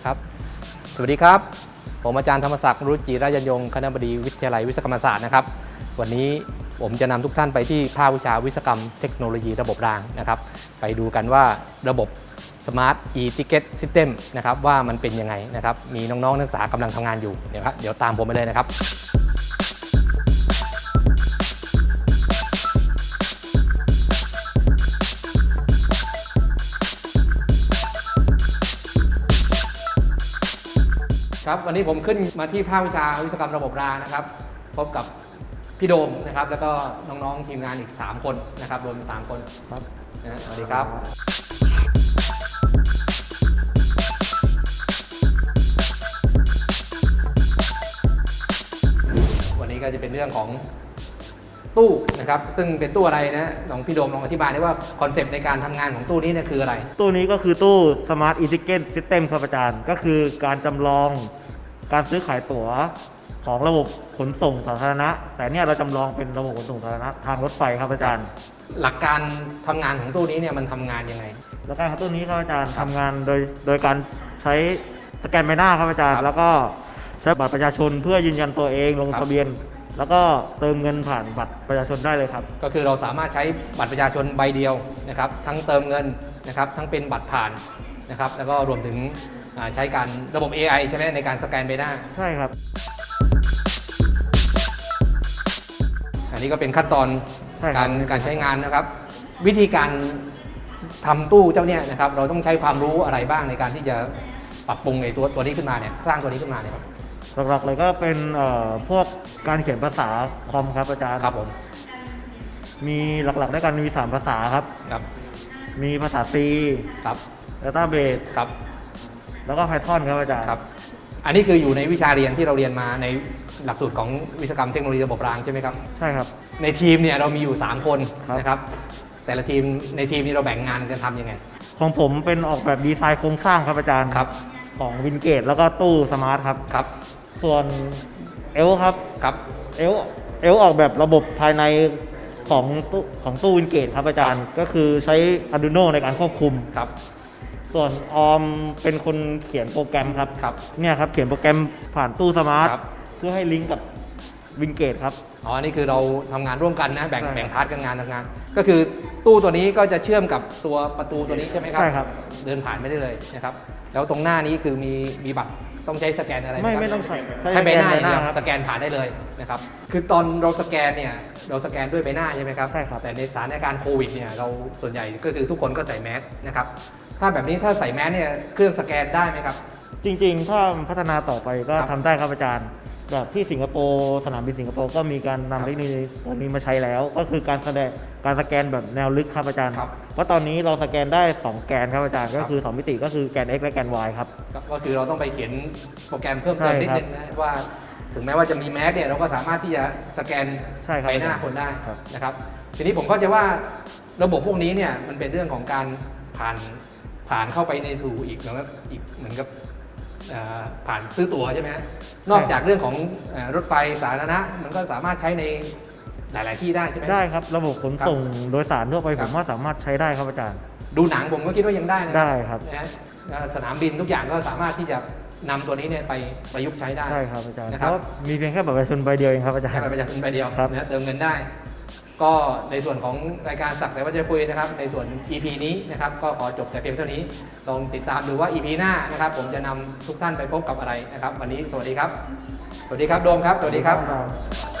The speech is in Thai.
ีครับ สวัสดีครับ ผมอาจารย์ธรรมศักดิ์รุจิราชยงคณบดีวิทยาลัยวิศวกรรมศาสตร์นะครับ วันนี้ผมจะนำทุกท่านไปที่ภาควิชาวิศวกรรมเทคโนโลยีระบบรางนะครับ ไปดูกันว่าระบบ Smart e-ticket system นะครับว่ามันเป็นยังไงนะครับ มีน้องๆนักศึกษากำลังทำงานอยู่นะครับ เดี๋ยวตามผมไปเลยนะครับ ครับวันนี้ผมขึ้นมาที่ภาควิชาวิศวกรรมระบบรางนะครับ พบกับพี่โดมนะครับ แล้วก็น้องๆทีมงานอีก 3 คนนะครับรวมเป็น3คนครับนะฮะสวัสดีครับ วันนี้ก็จะเป็นเรื่องของ ตู้นะครับซึ่งเป็นตู้อะไรนะลองพี่โดมลองอธิบายได้ว่าคอนเซปต์ในการทำงานของตู้นี้เนี่ยคืออะไร ตู้นี้ก็คือตู้ Smart e t i c k e t System ครับอาจารย์ ก็คือการจำลองการซื้อขายตั๋วของระบบขนส่งสาธารณะ แต่เนี่ยเราจำลองเป็นระบบขนส่งสาธารณะทางรถไฟครับอาจารย์ หลักการทำงานของตู้นี้เนี่ยมันทำงานยังไงแล้วการของตู้นี้ครับอาจารย์ครับทำงานโดยโดยการใช้สแกนใบหน้าครับอาจารย์ครับแล้วก็ใช้บัตรประชาชนเพื่อยืนยันตัวเองลงครับทะเบียน แล้วก็เติมเงินผ่านบัตรประชาชนได้เลยครับ ก็คือเราสามารถใช้บัตรประชาชนใบเดียวนะครับทั้งเติมเงินนะครับทั้งเป็นบัตรผ่านนะครับแล้วก็รวมถึงอ่าใช้การระบบ AI ใช่ไหมในการสแกนใบหน้า ใช่ครับ อันนี้ก็เป็นขั้นตอนใช่ครับการการใช้งานนะครับ วิธีการทำตู้เจ้าเนี่ยนะครับเราต้องใช้ความรู้อะไรบ้างในการที่จะปรับปรุงไอ้ตัวตัวนี้ขึ้นมาเนี่ยสร้างตัวนี้ขึ้นมาเนี่ยครับ หลักๆเลยก็เป็นเอ่อพวกการเขียนภาษาคอมครับอาจารย์ครับผมมีหลักๆด้วยกันมีสามภาษาครับ ครับมีภาษา C ครับ Database ครับแล้วก็ Python ครับอาจารย์ครับ อันนี้คืออยู่ในวิชาเรียนที่เราเรียนมาในหลักสูตรของวิศวกรรมเทคโนโลยีระบบรางใช่ไหมครับ ใช่ครับ ในทีมเนี่ยเรามีอยู่ 3 คนครับ นะครับ แต่ละทีมในทีมนี้เราแบ่งงานกันทำยังไงของผมเป็นออกแบบดีไซน์โครงสร้างครับอาจารย์ครับของวินเกตแล้วก็ตู้สมาร์ทครับ ครับ ส่วนเอลครับครับ เอลเอลออกแบบระบบภายในของตู้ของตู้วินเกตครับอาจารย์ ก็คือใช้ Arduino ในการควบคุม ครับ ส่วนออมเป็นคนเขียนโปรแกรมครับครับเนี่ยครับเขียนโปรแกรมผ่านตู้สมาร์ทครับ เพื่อให้ลิงก์กับ วินเกตครับ อ๋อ นี่คือเราทำงานร่วมกันนะ แบ่งใช่ครับ แบ่งพาร์ทกันงานทำงาน ก็คือตู้ตัวนี้ก็จะเชื่อมกับตัวประตูตัวนี้ใช่ไหมครับ ใช่ครับ เดินผ่านไม่ได้เลยนะครับ แล้วตรงหน้านี้คือมีมีบัตรต้องใช้สแกนอะไรหไม่ครับไม่ต้องใส่ใช้ใบหน้าใบอย่างเดียวครับ สแกนผ่านได้เลยนะครับ คือตอนเราสแกนเนี่ยเราสแกนด้วยใบหน้าใช่ไหมครับ ใช่ครับ แต่ในสถานการณ์โควิดเนี่ยเราส่วนใหญ่ก็คือทุกคนก็ใส่แมสนะครับ ถ้าแบบนี้ถ้าใส่แมสเนี่ยเครื่องสแกนได้ไหมครับ จริง ๆ ถ้าพัฒนาต่อไปก็ครับ ทำได้ครับอาจารย์ แบบที่สิงคโปร์สนามบินสิงคโปร์ก็มีการนำเทคโนโลยีตัวนี้มาใช้แล้ว ก็คือการแสดงการสแกนแบบแนวลึกครับอาจารย์ ครับ เพราะตอนนี้เราสแกนได้2แกนครับอาจารย์ครัก็บคือ2มิติก็คือแกน x และแกน y ครับ ก็ก็คือเราต้องไปเขียนโปรแกรมเพิ่มเติมใช่นิดครับนึงนะว่า ถึงแม้ว่าจะมีแมสเนี่ยเราก็สามารถที่จะสแกนใช่ครับใบหน้าคนได้ครับ นะครับ ทีนี้ผมเข้าใจว่าระบบพวกนี้เนี่ยมันเป็นเรื่องของการผ่านผ่านเข้าไปในถูอีกเหมือนกับอีกเหมือนกับเอ่อ ผ่านซื้อตั๋วใช่ไหมฮะนอกจากเรื่องของเอ่อรถไฟสาธารณะ มันก็สามารถใช้ในหลาย ๆ ที่ได้ใช่ไหม ได้ครับ ระบบขนส่งโดยสารทั่วไปครัผบมว่าสามารถใช้ได้ครับอาจารย์ ดูหนังผมก็คิดว่ายังได้นะได้ครับ นะฮะเอ่อสนามบินทุกอย่างก็สามารถที่จะนำตัวนี้เนี่ยไปประยุกต์ใช้ได้ ใช่ครับอาจารย์ นะเพครับราะมีเพียงแค่บัตรประชาชนใบเดียวเองครับอาจารแค่ย์ บัตรประชาชนใบเดียวครับ นะเติมเงินได้ ก็ในส่วนของรายการสักแต่ว่าจะคุยนะครับ ในส่วน EP นี้นะครับก็ขอจบแต่เพียงเท่านี้ลองติดตามดูว่า EP หน้านะครับ ผมจะนำทุกท่านไปพบกับอะไรนะครับ วันนี้สวัสดีครับ สวัสดีครับโดมครับ สวัสดีครับ